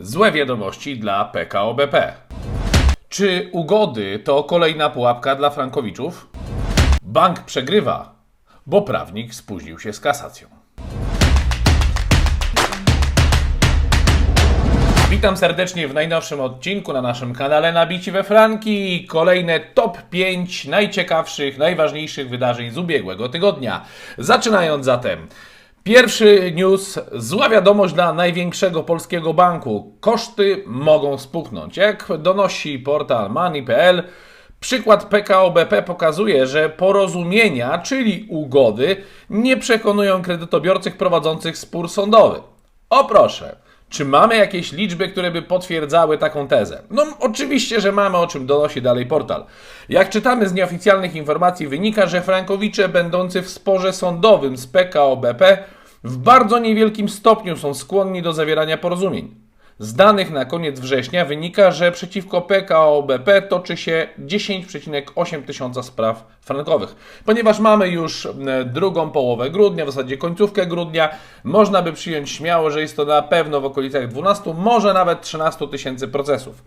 Złe wiadomości dla PKO BP. Czy ugody to kolejna pułapka dla frankowiczów? Bank przegrywa, bo prawnik spóźnił się z kasacją. Witam serdecznie w najnowszym odcinku na naszym kanale Nabici we Franki. Kolejne top 5 najciekawszych, najważniejszych wydarzeń z ubiegłego tygodnia. Zaczynając zatem. Pierwszy news, zła wiadomość dla największego polskiego banku. Koszty mogą spuchnąć. Jak donosi portal Money.pl, Przykład PKO BP pokazuje, że porozumienia, czyli ugody, nie przekonują kredytobiorców prowadzących spór sądowy. O proszę, czy mamy jakieś liczby, które by potwierdzały taką tezę? No, oczywiście, że mamy, o czym donosi dalej portal. Jak czytamy z nieoficjalnych informacji, wynika, że frankowicze będący w sporze sądowym z PKO BP w bardzo niewielkim stopniu są skłonni do zawierania porozumień. Z danych na koniec września wynika, że przeciwko PKO BP toczy się 10,8 tysiąca spraw frankowych. Ponieważ mamy już e, drugą połowę grudnia, w zasadzie końcówkę grudnia, można by przyjąć śmiało, że jest to na pewno w okolicach 12, może nawet 13 tysięcy procesów.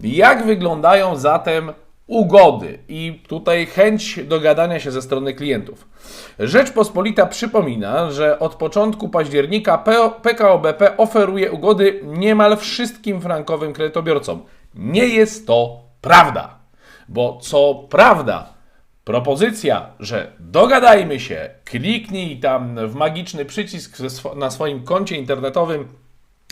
Jak wyglądają zatem ugody i tutaj chęć dogadania się ze strony klientów. Rzeczpospolita przypomina, że od początku października PKO BP oferuje ugody niemal wszystkim frankowym kredytobiorcom. Nie jest to prawda, bo co prawda propozycja, że dogadajmy się, kliknij tam w magiczny przycisk na swoim koncie internetowym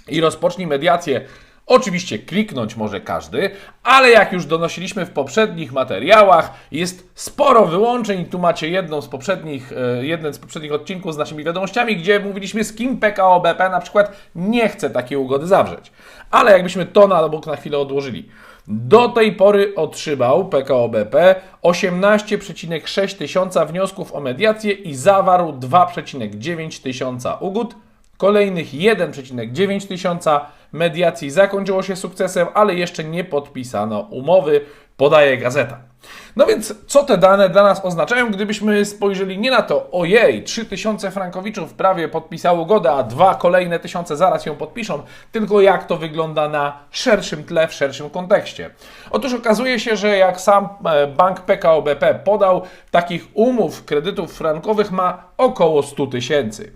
i rozpocznij mediację Oczywiście kliknąć może każdy, ale jak już donosiliśmy w poprzednich materiałach, jest sporo wyłączeń. Tu macie jedną z poprzednich, e, jeden z poprzednich odcinków z naszymi wiadomościami, gdzie mówiliśmy z kim PKO BP na przykład nie chce takiej ugody zawrzeć. Ale jakbyśmy to na bok na chwilę odłożyli. Do tej pory otrzymał PKO BP 18,6 tysiąca wniosków o mediację i zawarł 2,9 tysiąca ugód. Kolejnych 1,9 tysiąca mediacji zakończyło się sukcesem, ale jeszcze nie podpisano umowy, podaje gazeta. No więc, co te dane dla nas oznaczają, gdybyśmy spojrzeli nie na to, ojej, 3000 frankowiczów prawie podpisało ugodę, a dwa kolejne tysiące zaraz ją podpiszą, tylko jak to wygląda na szerszym tle, w szerszym kontekście. Otóż okazuje się, że jak sam e, bank PKO BP podał, takich umów kredytów frankowych ma około 100 tysięcy.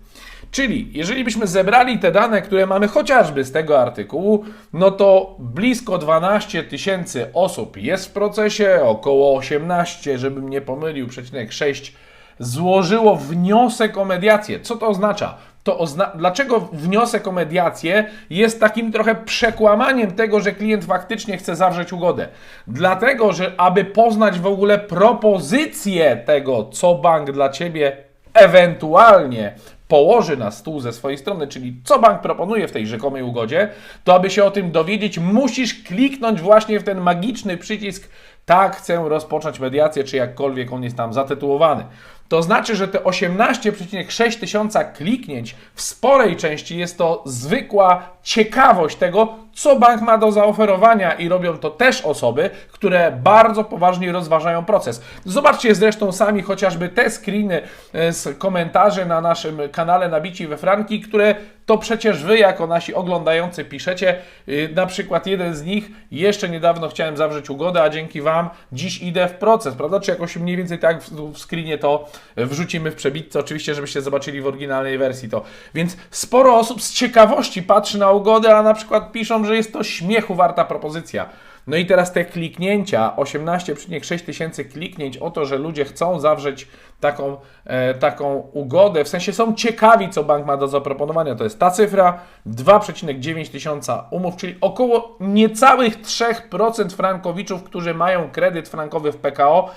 Czyli jeżeli byśmy zebrali te dane, które mamy chociażby z tego artykułu, no to blisko 12 tysięcy osób jest w procesie, około 18, żebym nie pomylił, przecinek 6 złożyło wniosek o mediację. Co to oznacza? To ozna Dlaczego wniosek o mediację jest takim trochę przekłamaniem tego, że klient faktycznie chce zawrzeć ugodę? Dlatego, że aby poznać w ogóle propozycję tego, co bank dla ciebie ewentualnie położy na stół ze swojej strony, czyli co bank proponuje w tej rzekomej ugodzie, to aby się o tym dowiedzieć, musisz kliknąć właśnie w ten magiczny przycisk tak, chcę rozpocząć mediację, czy jakkolwiek on jest tam zatytułowany. To znaczy, że te 18,6 tysiąca kliknięć w sporej części jest to zwykła ciekawość tego, co bank ma do zaoferowania i robią to też osoby, które bardzo poważnie rozważają proces. Zobaczcie zresztą sami chociażby te screeny e, z komentarzy na naszym kanale Nabici we Franki, które to przecież Wy jako nasi oglądający piszecie. E, na przykład jeden z nich, jeszcze niedawno chciałem zawrzeć ugodę, a dzięki Wam dziś idę w proces, prawda? Czy jakoś mniej więcej tak w screenie to wrzucimy w przebitce, oczywiście, żebyście zobaczyli w oryginalnej wersji to. Więc sporo osób z ciekawości patrzy na ugodę, a na przykład piszą, że jest to śmiechu warta propozycja. No i teraz te kliknięcia, 18,6 tysięcy kliknięć o to, że ludzie chcą zawrzeć taką, e, taką ugodę, w sensie są ciekawi, co bank ma do zaproponowania. To jest ta cyfra, 2,9 tysiąca umów, czyli około niecałych 3% frankowiczów, którzy mają kredyt frankowy w PKO,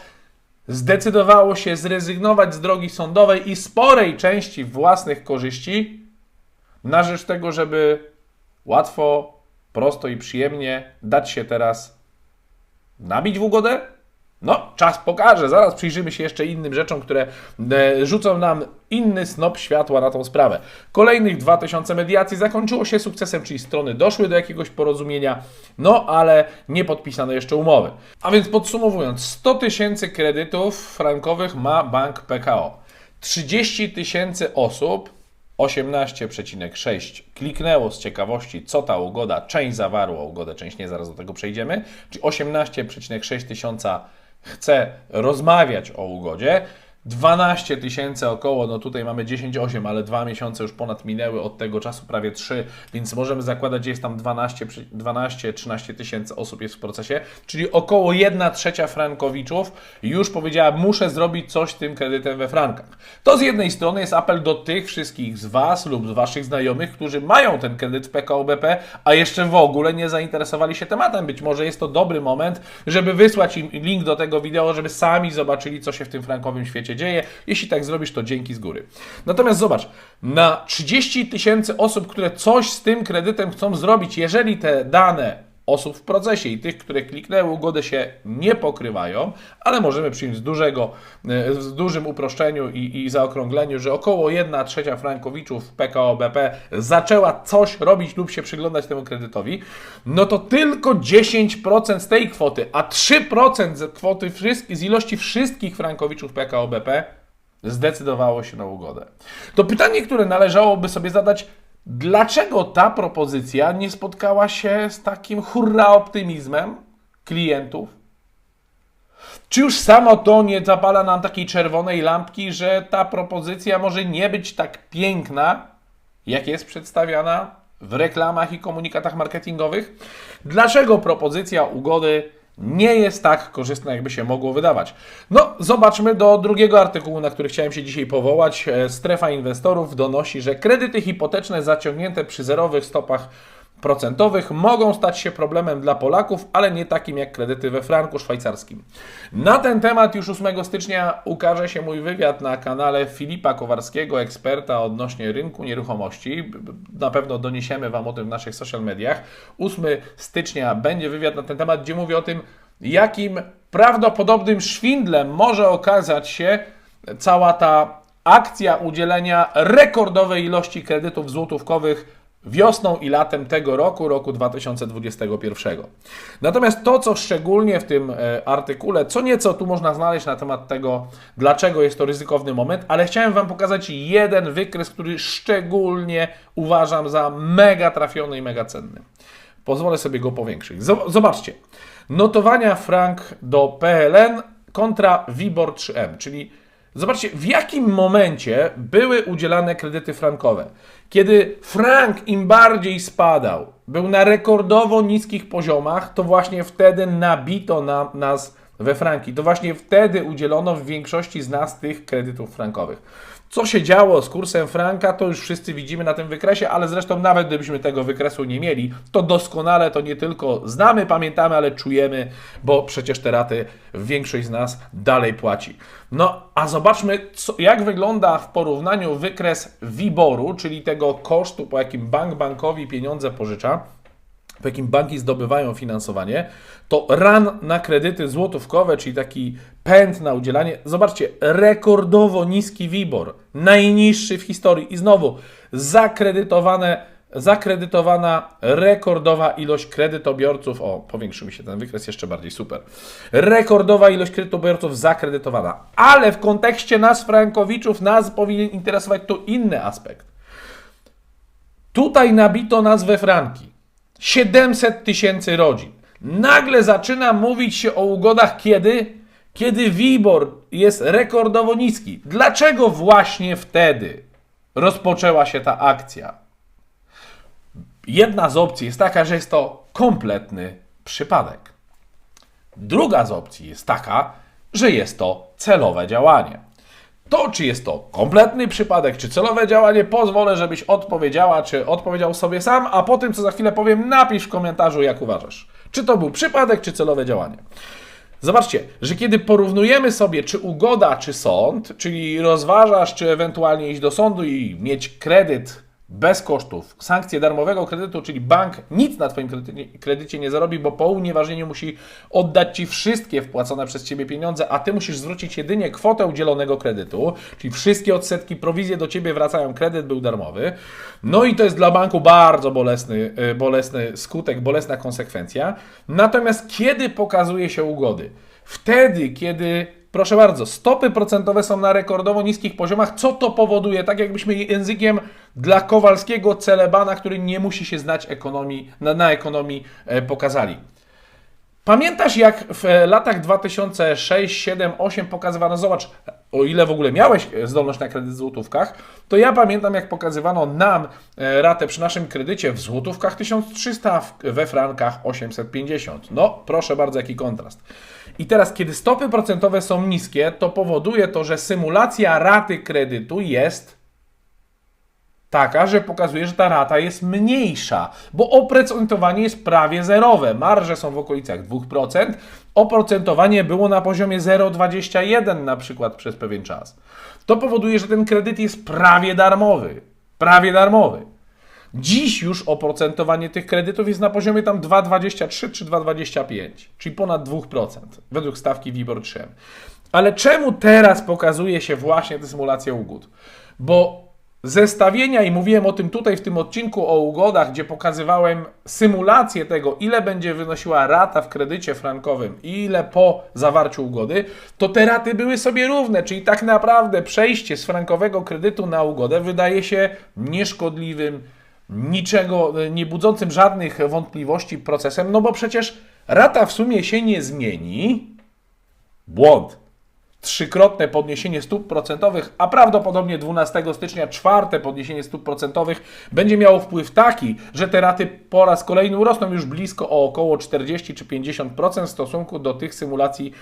zdecydowało się zrezygnować z drogi sądowej i sporej części własnych korzyści na rzecz tego, żeby łatwo, prosto i przyjemnie dać się teraz nabić w ugodę? No, czas pokaże. Zaraz przyjrzymy się jeszcze innym rzeczom, które e, rzucą nam inny snop światła na tą sprawę. Kolejnych 2000 mediacji zakończyło się sukcesem, czyli strony doszły do jakiegoś porozumienia, no ale nie podpisano jeszcze umowy. A więc podsumowując, 100 tysięcy kredytów frankowych ma bank PKO. 30 tysięcy osób 18,6 kliknęło z ciekawości, co ta ugoda, część zawarła ugodę, część nie, zaraz do tego przejdziemy, czyli 18,6 tysiąca chce rozmawiać o ugodzie, 12 tysięcy około, no tutaj mamy 10,8, ale dwa miesiące już ponad minęły od tego czasu, prawie 3, więc możemy zakładać, że jest tam 12-13 tysięcy osób jest w procesie, czyli około 1 trzecia frankowiczów już powiedziała, muszę zrobić coś z tym kredytem we frankach. To z jednej strony jest apel do tych wszystkich z Was lub z Waszych znajomych, którzy mają ten kredyt w PKO BP, a jeszcze w ogóle nie zainteresowali się tematem. Być może jest to dobry moment, żeby wysłać im link do tego wideo, żeby sami zobaczyli, co się w tym frankowym świecie dzieje. Jeśli tak zrobisz, to dzięki z góry. Natomiast zobacz, na 30 tysięcy osób, które coś z tym kredytem chcą zrobić, jeżeli te dane osób w procesie i tych, które kliknęły ugodę się nie pokrywają, ale możemy przyjąć z, dużego, z dużym uproszczeniu i, i zaokrągleniu, że około 1 trzecia frankowiczów PKO BP zaczęła coś robić lub się przyglądać temu kredytowi, no to tylko 10% z tej kwoty, a 3% z kwoty z ilości wszystkich frankowiczów PKO BP zdecydowało się na ugodę. To pytanie, które należałoby sobie zadać, Dlaczego ta propozycja nie spotkała się z takim hurra optymizmem klientów? Czy już samo to nie zapala nam takiej czerwonej lampki, że ta propozycja może nie być tak piękna, jak jest przedstawiana w reklamach i komunikatach marketingowych? Dlaczego propozycja ugody nie jest tak korzystna, jakby się mogło wydawać. No, zobaczmy do drugiego artykułu, na który chciałem się dzisiaj powołać. E, strefa inwestorów donosi, że kredyty hipoteczne zaciągnięte przy zerowych stopach procentowych mogą stać się problemem dla Polaków, ale nie takim jak kredyty we franku szwajcarskim. Na ten temat już 8 stycznia ukaże się mój wywiad na kanale Filipa Kowarskiego, eksperta odnośnie rynku nieruchomości. Na pewno doniesiemy Wam o tym w naszych social mediach. 8 stycznia będzie wywiad na ten temat, gdzie mówię o tym, jakim prawdopodobnym szwindlem może okazać się cała ta akcja udzielenia rekordowej ilości kredytów złotówkowych wiosną i latem tego roku, roku 2021. Natomiast to, co szczególnie w tym e, artykule, co nieco tu można znaleźć na temat tego, dlaczego jest to ryzykowny moment, ale chciałem Wam pokazać jeden wykres, który szczególnie uważam za mega trafiony i mega cenny. Pozwolę sobie go powiększyć. Zobaczcie. Notowania frank do PLN kontra WIBOR 3M, czyli Zobaczcie, w jakim momencie były udzielane kredyty frankowe. Kiedy frank im bardziej spadał, był na rekordowo niskich poziomach, to właśnie wtedy nabito na nas we franki. To właśnie wtedy udzielono w większości z nas tych kredytów frankowych. Co się działo z kursem franka, to już wszyscy widzimy na tym wykresie, ale zresztą nawet gdybyśmy tego wykresu nie mieli, to doskonale to nie tylko znamy, pamiętamy, ale czujemy, bo przecież te raty większość z nas dalej płaci. No, a zobaczmy, co, jak wygląda w porównaniu wykres WIBOR-u, czyli tego kosztu, po jakim bank bankowi pieniądze pożycza w jakim banki zdobywają finansowanie, to ran na kredyty złotówkowe, czyli taki pęd na udzielanie, zobaczcie, rekordowo niski WIBOR, najniższy w historii i znowu zakredytowane zakredytowana rekordowa ilość kredytobiorców. O, powiększył mi się ten wykres jeszcze bardziej, super. Rekordowa ilość kredytobiorców zakredytowana. Ale w kontekście nas, frankowiczów, nas powinien interesować tu inny aspekt. Tutaj nabito nas we franki. 700 tysięcy rodzin. Nagle zaczyna mówić się o ugodach kiedy? Kiedy WIBOR jest rekordowo niski. Dlaczego właśnie wtedy rozpoczęła się ta akcja? Jedna z opcji jest taka, że jest to kompletny przypadek. Druga z opcji jest taka, że jest to celowe działanie. To, czy jest to kompletny przypadek, czy celowe działanie, pozwolę, żebyś odpowiedziała, czy odpowiedział sobie sam, a po tym, co za chwilę powiem, napisz w komentarzu, jak uważasz. Czy to był przypadek, czy celowe działanie. Zobaczcie, że kiedy porównujemy sobie, czy ugoda, czy sąd, czyli rozważasz, czy ewentualnie iść do sądu i mieć kredyt bez kosztów, sankcję darmowego kredytu, czyli bank nic na Twoim kredycie nie zarobi, bo po unieważnieniu musi oddać Ci wszystkie wpłacone przez Ciebie pieniądze, a Ty musisz zwrócić jedynie kwotę udzielonego kredytu, czyli wszystkie odsetki, prowizje do Ciebie wracają, kredyt był darmowy. No i to jest dla banku bardzo bolesny, y, bolesny skutek, bolesna konsekwencja. Natomiast kiedy pokazuje się ugody? Wtedy, kiedy Proszę bardzo, stopy procentowe są na rekordowo niskich poziomach. Co to powoduje? Tak jakbyśmy językiem dla Kowalskiego Celebana, który nie musi się znać ekonomii, na, na ekonomii e, pokazali. Pamiętasz, jak w e, latach 2006, 7, 8 pokazywano, zobacz, o ile w ogóle miałeś e, zdolność na kredyt w złotówkach, to ja pamiętam, jak pokazywano nam e, ratę przy naszym kredycie w złotówkach 1300, a w- we frankach 850. No, proszę bardzo, jaki kontrast. I teraz, kiedy stopy procentowe są niskie, to powoduje to, że symulacja raty kredytu jest taka, że pokazuje, że ta rata jest mniejsza, bo oprocentowanie jest prawie zerowe. Marże są w okolicach 2%, oprocentowanie było na poziomie 0,21 na przykład przez pewien czas. To powoduje, że ten kredyt jest prawie darmowy. Prawie darmowy. Dziś już oprocentowanie tych kredytów jest na poziomie tam 2,23 czy 2,25, czyli ponad 2% według stawki WIBOR 3. Ale czemu teraz pokazuje się właśnie te symulacje ugód? Bo zestawienia, i mówiłem o tym tutaj w tym odcinku o ugodach, gdzie pokazywałem symulację tego, ile będzie wynosiła rata w kredycie frankowym i ile po zawarciu ugody, to te raty były sobie równe, czyli tak naprawdę przejście z frankowego kredytu na ugodę wydaje się nieszkodliwym, niczego e, nie budzącym żadnych wątpliwości procesem, no bo przecież rata w sumie się nie zmieni. Błąd trzykrotne podniesienie stóp procentowych, a prawdopodobnie 12 stycznia czwarte podniesienie stóp procentowych będzie miało wpływ taki, że te raty po raz kolejny urosną już blisko o około 40 czy 50% w stosunku do tych symulacji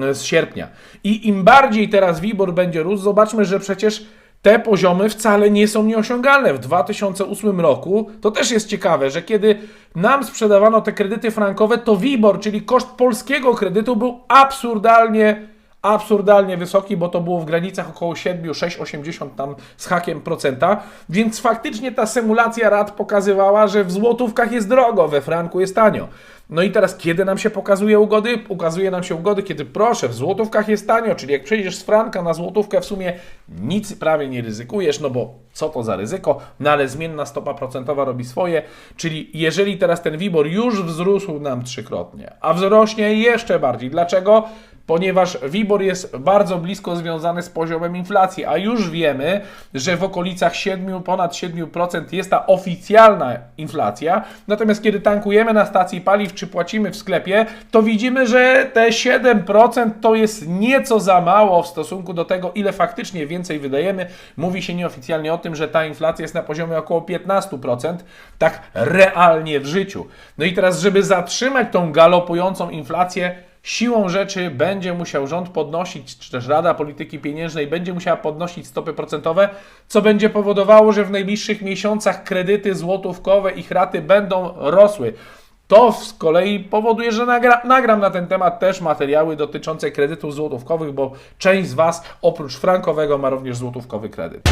e, z sierpnia. I im bardziej teraz WIBOR będzie rósł, zobaczmy, że przecież te poziomy wcale nie są nieosiągalne. W 2008 roku to też jest ciekawe, że kiedy nam sprzedawano te kredyty frankowe, to WIBOR, czyli koszt polskiego kredytu był absurdalnie absurdalnie wysoki, bo to było w granicach około 7, 6, 80 tam z hakiem procenta, więc faktycznie ta symulacja rat pokazywała, że w złotówkach jest drogo, we franku jest tanio. No i teraz, kiedy nam się pokazuje ugody? Ukazuje nam się ugody, kiedy proszę, w złotówkach jest tanio, czyli jak przejdziesz z franka na złotówkę, w sumie nic prawie nie ryzykujesz, no bo co to za ryzyko? No ale zmienna stopa procentowa robi swoje, czyli jeżeli teraz ten WIBOR już wzrósł nam trzykrotnie, a wzrośnie jeszcze bardziej. Dlaczego? Ponieważ WIBOR jest bardzo blisko związany z poziomem inflacji, a już wiemy, że w okolicach 7, ponad 7% jest ta oficjalna inflacja. Natomiast kiedy tankujemy na stacji paliw czy płacimy w sklepie, to widzimy, że te 7% to jest nieco za mało w stosunku do tego, ile faktycznie więcej wydajemy. Mówi się nieoficjalnie o tym, że ta inflacja jest na poziomie około 15%, tak realnie w życiu. No i teraz, żeby zatrzymać tą galopującą inflację, Siłą rzeczy będzie musiał rząd podnosić, czy też Rada Polityki Pieniężnej będzie musiała podnosić stopy procentowe, co będzie powodowało, że w najbliższych miesiącach kredyty złotówkowe, ich raty będą rosły. To z kolei powoduje, że nagra, nagram na ten temat też materiały dotyczące kredytów złotówkowych, bo część z Was oprócz frankowego ma również złotówkowy kredyt.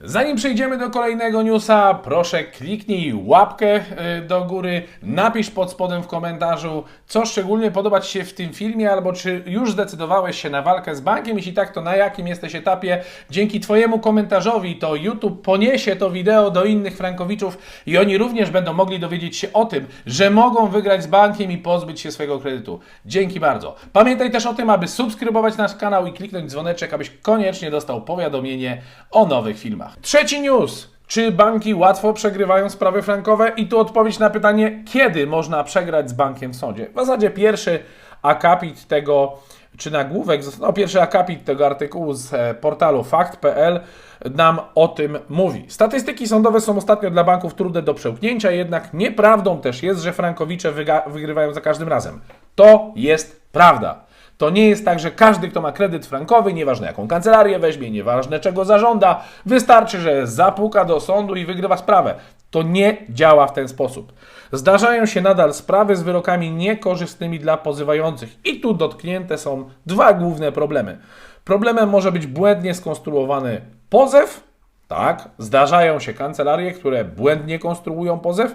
Zanim przejdziemy do kolejnego newsa, proszę kliknij łapkę y, do góry, napisz pod spodem w komentarzu, co szczególnie podoba Ci się w tym filmie, albo czy już zdecydowałeś się na walkę z bankiem. Jeśli tak, to na jakim jesteś etapie? Dzięki Twojemu komentarzowi to YouTube poniesie to wideo do innych frankowiczów i oni również będą mogli dowiedzieć się o tym, że mogą wygrać z bankiem i pozbyć się swojego kredytu. Dzięki bardzo. Pamiętaj też o tym, aby subskrybować nasz kanał i kliknąć dzwoneczek, abyś koniecznie dostał powiadomienie o nowych filmach. Trzeci news. Czy banki łatwo przegrywają sprawy frankowe? I tu odpowiedź na pytanie, kiedy można przegrać z bankiem w sądzie. W zasadzie pierwszy akapit tego, czy nagłówek, no pierwszy akapit tego artykułu z e, portalu fakt.pl nam o tym mówi. Statystyki sądowe są ostatnio dla banków trudne do przełknięcia, jednak nieprawdą też jest, że frankowicze wygrywają za każdym razem. To jest prawda. To nie jest tak, że każdy, kto ma kredyt frankowy, nieważne jaką kancelarię weźmie, nieważne czego zażąda, wystarczy, że zapuka do sądu i wygrywa sprawę. To nie działa w ten sposób. Zdarzają się nadal sprawy z wyrokami niekorzystnymi dla pozywających, i tu dotknięte są dwa główne problemy. Problemem może być błędnie skonstruowany pozew, tak, zdarzają się kancelarie, które błędnie konstruują pozew,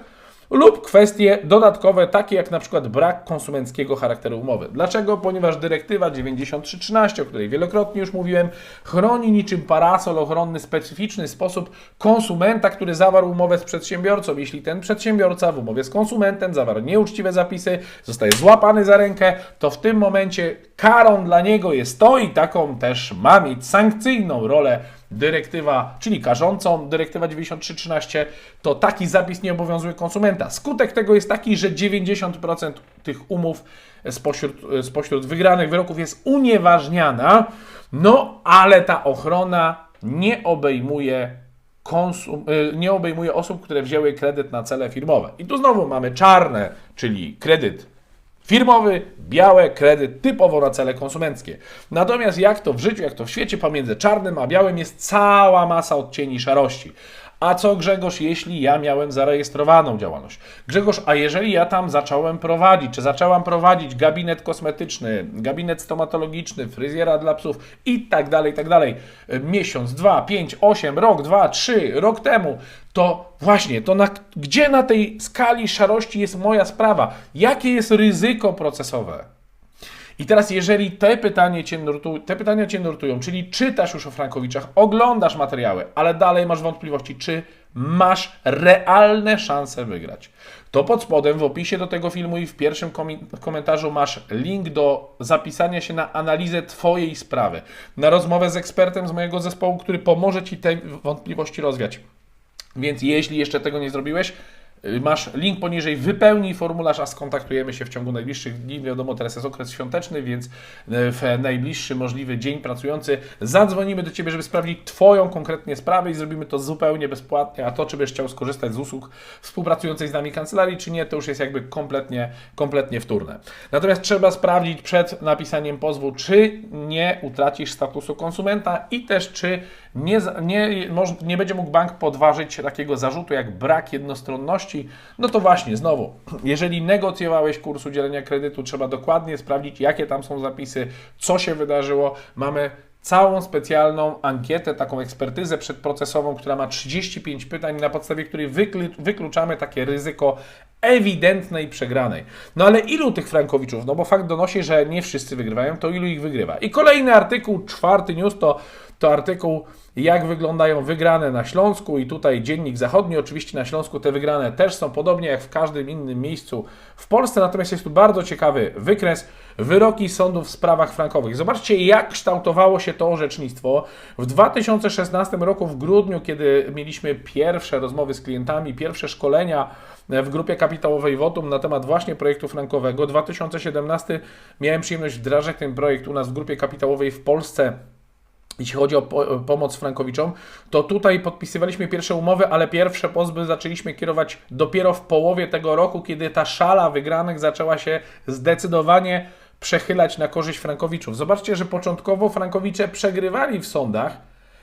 lub kwestie dodatkowe, takie jak na przykład brak konsumenckiego charakteru umowy. Dlaczego? Ponieważ dyrektywa 9313, o której wielokrotnie już mówiłem, chroni niczym parasol ochronny specyficzny sposób konsumenta, który zawarł umowę z przedsiębiorcą. Jeśli ten przedsiębiorca w umowie z konsumentem zawarł nieuczciwe zapisy, zostaje złapany za rękę, to w tym momencie Karą dla niego jest to i taką też ma mieć sankcyjną rolę dyrektywa, czyli karzącą, dyrektywa 9313, to taki zapis nie obowiązuje konsumenta. Skutek tego jest taki, że 90% tych umów spośród, spośród wygranych wyroków jest unieważniana, no ale ta ochrona nie obejmuje konsum, y, nie obejmuje osób, które wzięły kredyt na cele firmowe. I tu znowu mamy czarne, czyli kredyt firmowy, białe, kredyt typowo na cele konsumenckie. Natomiast jak to w życiu, jak to w świecie, pomiędzy czarnym a białym jest cała masa odcieni szarości. A co Grzegorz, jeśli ja miałem zarejestrowaną działalność? Grzegorz, a jeżeli ja tam zacząłem prowadzić, czy zaczęłam prowadzić gabinet kosmetyczny, gabinet stomatologiczny, fryzjera dla psów i tak dalej, i tak dalej, miesiąc, dwa, pięć, osiem, rok, dwa, trzy, rok temu, to właśnie, to na, gdzie na tej skali szarości jest moja sprawa? Jakie jest ryzyko procesowe? I teraz, jeżeli te, pytanie cię nurtu, te pytania Cię nurtują, czyli czytasz już o Frankowiczach, oglądasz materiały, ale dalej masz wątpliwości, czy masz realne szanse wygrać, to pod spodem w opisie do tego filmu i w pierwszym komentarzu masz link do zapisania się na analizę Twojej sprawy, na rozmowę z ekspertem z mojego zespołu, który pomoże Ci te wątpliwości rozwiać. Więc jeśli jeszcze tego nie zrobiłeś, masz link poniżej, wypełnij formularz, a skontaktujemy się w ciągu najbliższych dni. Wiadomo, teraz jest okres świąteczny, więc y, w najbliższy możliwy dzień pracujący zadzwonimy do Ciebie, żeby sprawdzić Twoją konkretnie sprawę i zrobimy to zupełnie bezpłatnie. A to, czy byś chciał skorzystać z usług współpracującej z nami kancelarii, czy nie, to już jest jakby kompletnie, kompletnie wtórne. Natomiast trzeba sprawdzić przed napisaniem pozwu, czy nie utracisz statusu konsumenta i też, czy nie, nie, nie będzie mógł bank podważyć takiego zarzutu jak brak jednostronności, no to właśnie, znowu, jeżeli negocjowałeś kurs udzielenia kredytu, trzeba dokładnie sprawdzić, jakie tam są zapisy, co się wydarzyło. Mamy całą specjalną ankietę, taką ekspertyzę przedprocesową, która ma 35 pytań, na podstawie której wykluczamy takie ryzyko ewidentnej przegranej. No ale ilu tych frankowiczów? No bo fakt donosi, że nie wszyscy wygrywają, to ilu ich wygrywa? I kolejny artykuł, czwarty news, to, to artykuł jak wyglądają wygrane na Śląsku i tutaj Dziennik Zachodni. Oczywiście na Śląsku te wygrane też są podobnie jak w każdym innym miejscu w Polsce, natomiast jest tu bardzo ciekawy wykres. Wyroki sądów w sprawach frankowych. Zobaczcie, jak kształtowało się to orzecznictwo. W 2016 roku, w grudniu, kiedy mieliśmy pierwsze rozmowy z klientami, pierwsze szkolenia w grupie kapitałowej Wotum na temat właśnie projektu frankowego. 2017 miałem przyjemność wdrażać ten projekt u nas w grupie kapitałowej w Polsce jeśli chodzi o pomoc Frankowiczom, to tutaj podpisywaliśmy pierwsze umowy, ale pierwsze pozby zaczęliśmy kierować dopiero w połowie tego roku, kiedy ta szala wygranych zaczęła się zdecydowanie przechylać na korzyść Frankowiczów. Zobaczcie, że początkowo Frankowicze przegrywali w sądach,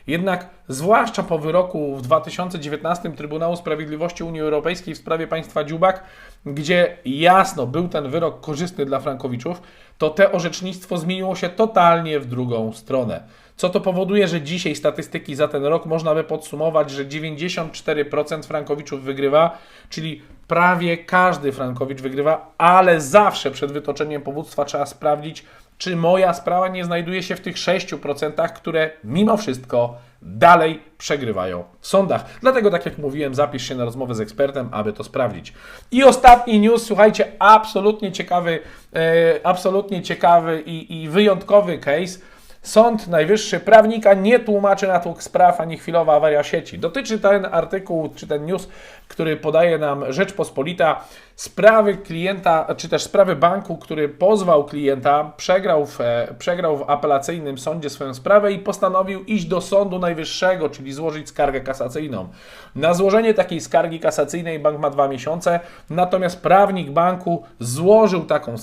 jednak zwłaszcza po wyroku w 2019 Trybunału Sprawiedliwości Unii Europejskiej w sprawie państwa Dziubak, gdzie jasno był ten wyrok korzystny dla Frankowiczów, to te orzecznictwo zmieniło się totalnie w drugą stronę. Co to powoduje, że dzisiaj statystyki za ten rok można by podsumować, że 94% Frankowiczów wygrywa, czyli prawie każdy Frankowicz wygrywa, ale zawsze przed wytoczeniem powództwa trzeba sprawdzić, czy moja sprawa nie znajduje się w tych 6%, które mimo wszystko dalej przegrywają w sądach. Dlatego, tak jak mówiłem, zapisz się na rozmowę z ekspertem, aby to sprawdzić. I ostatni news, słuchajcie, absolutnie ciekawy, e, absolutnie ciekawy i, i wyjątkowy case Sąd Najwyższy prawnika nie tłumaczy natłok spraw ani chwilowa awaria sieci. Dotyczy ten artykuł, czy ten news, który podaje nam Rzeczpospolita, sprawy klienta, czy też sprawy banku, który pozwał klienta, przegrał w, e, przegrał w apelacyjnym sądzie swoją sprawę i postanowił iść do Sądu Najwyższego, czyli złożyć skargę kasacyjną. Na złożenie takiej skargi kasacyjnej bank ma dwa miesiące, natomiast prawnik banku złożył taką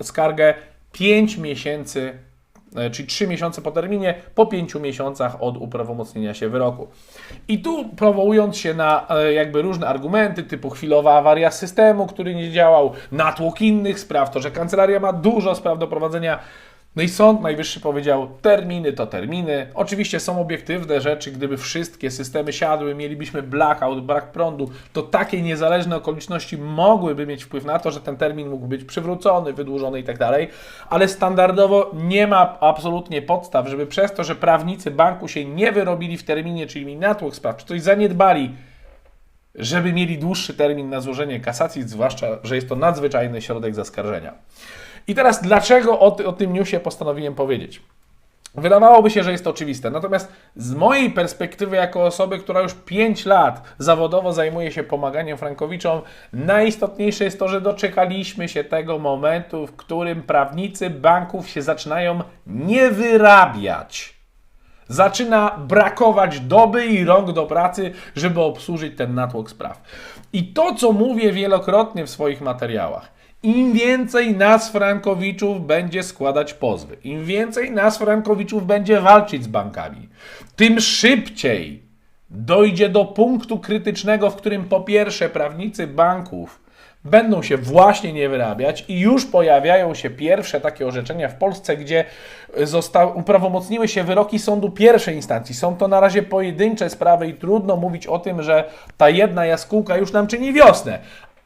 skargę 5 miesięcy czyli 3 miesiące po terminie, po 5 miesiącach od uprawomocnienia się wyroku. I tu powołując się na e, jakby różne argumenty, typu chwilowa awaria systemu, który nie działał, natłok innych spraw, to, że kancelaria ma dużo spraw do prowadzenia, no i Sąd Najwyższy powiedział, terminy to terminy. Oczywiście są obiektywne rzeczy, gdyby wszystkie systemy siadły, mielibyśmy blackout, brak prądu, to takie niezależne okoliczności mogłyby mieć wpływ na to, że ten termin mógł być przywrócony, wydłużony i tak ale standardowo nie ma absolutnie podstaw, żeby przez to, że prawnicy banku się nie wyrobili w terminie, czyli mi natłok spraw, czy coś zaniedbali, żeby mieli dłuższy termin na złożenie kasacji, zwłaszcza, że jest to nadzwyczajny środek zaskarżenia. I teraz dlaczego o, ty- o tym newsie postanowiłem powiedzieć? Wydawałoby się, że jest to oczywiste. Natomiast z mojej perspektywy, jako osoby, która już 5 lat zawodowo zajmuje się pomaganiem Frankowiczom, najistotniejsze jest to, że doczekaliśmy się tego momentu, w którym prawnicy banków się zaczynają nie wyrabiać. Zaczyna brakować doby i rąk do pracy, żeby obsłużyć ten natłok spraw. I to, co mówię wielokrotnie w swoich materiałach, im więcej nas Frankowiczów będzie składać pozwy, im więcej nas Frankowiczów będzie walczyć z bankami, tym szybciej dojdzie do punktu krytycznego, w którym po pierwsze prawnicy banków będą się właśnie nie wyrabiać i już pojawiają się pierwsze takie orzeczenia w Polsce, gdzie zosta- uprawomocniły się wyroki sądu pierwszej instancji. Są to na razie pojedyncze sprawy i trudno mówić o tym, że ta jedna jaskółka już nam czyni wiosnę,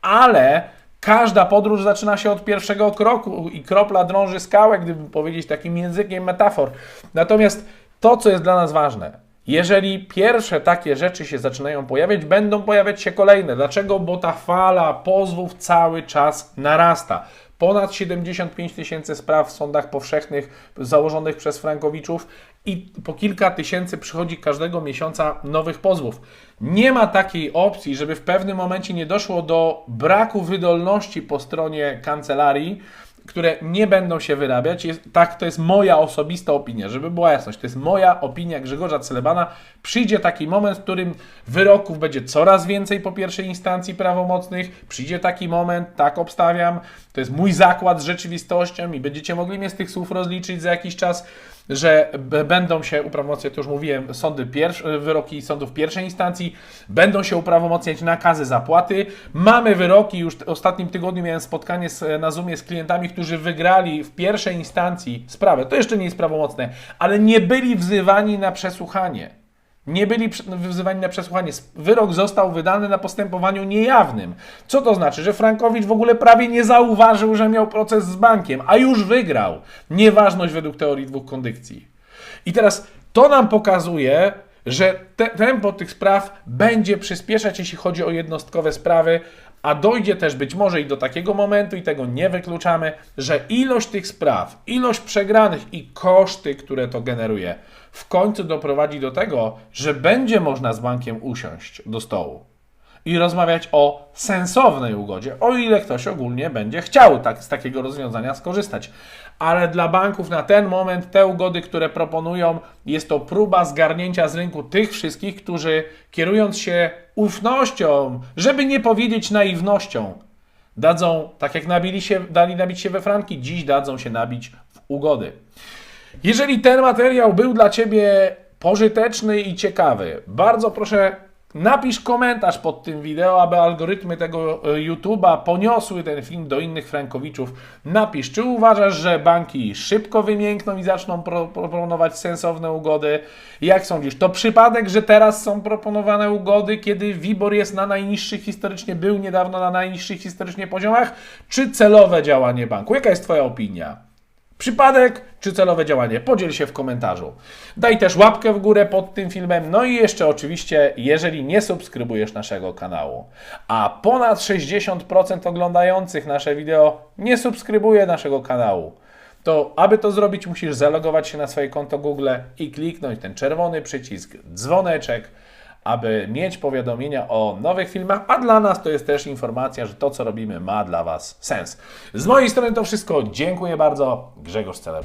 ale każda podróż zaczyna się od pierwszego kroku i kropla drąży skałę, gdyby powiedzieć takim językiem metafor. Natomiast to, co jest dla nas ważne, jeżeli pierwsze takie rzeczy się zaczynają pojawiać, będą pojawiać się kolejne. Dlaczego? Bo ta fala pozwów cały czas narasta. Ponad 75 tysięcy spraw w sądach powszechnych założonych przez Frankowiczów i po kilka tysięcy przychodzi każdego miesiąca nowych pozwów. Nie ma takiej opcji, żeby w pewnym momencie nie doszło do braku wydolności po stronie kancelarii, które nie będą się wyrabiać. Jest, tak, to jest moja osobista opinia, żeby była jasność. To jest moja opinia Grzegorza Celebana. Przyjdzie taki moment, w którym wyroków będzie coraz więcej po pierwszej instancji prawomocnych. Przyjdzie taki moment, tak obstawiam. To jest mój zakład z rzeczywistością i będziecie mogli mnie z tych słów rozliczyć za jakiś czas, że będą się uprawomocniać, to już mówiłem, sądy pierwsz- wyroki sądów pierwszej instancji, będą się uprawomocniać nakazy zapłaty. Mamy wyroki, już w ostatnim tygodniu miałem spotkanie z, na Zoomie z klientami, którzy wygrali w pierwszej instancji sprawę. To jeszcze nie jest prawomocne, ale nie byli wzywani na przesłuchanie. Nie byli wzywani na przesłuchanie. Wyrok został wydany na postępowaniu niejawnym. Co to znaczy? Że Frankowicz w ogóle prawie nie zauważył, że miał proces z bankiem, a już wygrał. Nieważność według teorii dwóch kondycji. I teraz to nam pokazuje, że te, tempo tych spraw będzie przyspieszać, jeśli chodzi o jednostkowe sprawy, a dojdzie też być może i do takiego momentu, i tego nie wykluczamy, że ilość tych spraw, ilość przegranych i koszty, które to generuje, w końcu doprowadzi do tego, że będzie można z bankiem usiąść do stołu i rozmawiać o sensownej ugodzie, o ile ktoś ogólnie będzie chciał tak, z takiego rozwiązania skorzystać. Ale dla banków na ten moment te ugody, które proponują, jest to próba zgarnięcia z rynku tych wszystkich, którzy kierując się ufnością, żeby nie powiedzieć naiwnością, dadzą, tak jak nabili się, dali nabić się we franki, dziś dadzą się nabić w ugody. Jeżeli ten materiał był dla Ciebie pożyteczny i ciekawy, bardzo proszę napisz komentarz pod tym wideo, aby algorytmy tego e, YouTube'a poniosły ten film do innych frankowiczów. Napisz, czy uważasz, że banki szybko wymiękną i zaczną pro, proponować sensowne ugody? Jak sądzisz, to przypadek, że teraz są proponowane ugody, kiedy WIBOR jest na najniższych historycznie, był niedawno na najniższych historycznie poziomach, czy celowe działanie banku? Jaka jest Twoja opinia? Przypadek czy celowe działanie? Podziel się w komentarzu. Daj też łapkę w górę pod tym filmem. No i jeszcze oczywiście, jeżeli nie subskrybujesz naszego kanału, a ponad 60% oglądających nasze wideo nie subskrybuje naszego kanału, to aby to zrobić, musisz zalogować się na swoje konto Google i kliknąć ten czerwony przycisk dzwoneczek, aby mieć powiadomienia o nowych filmach, a dla nas to jest też informacja, że to, co robimy, ma dla Was sens. Z mojej strony to wszystko. Dziękuję bardzo. Grzegorz Celeb.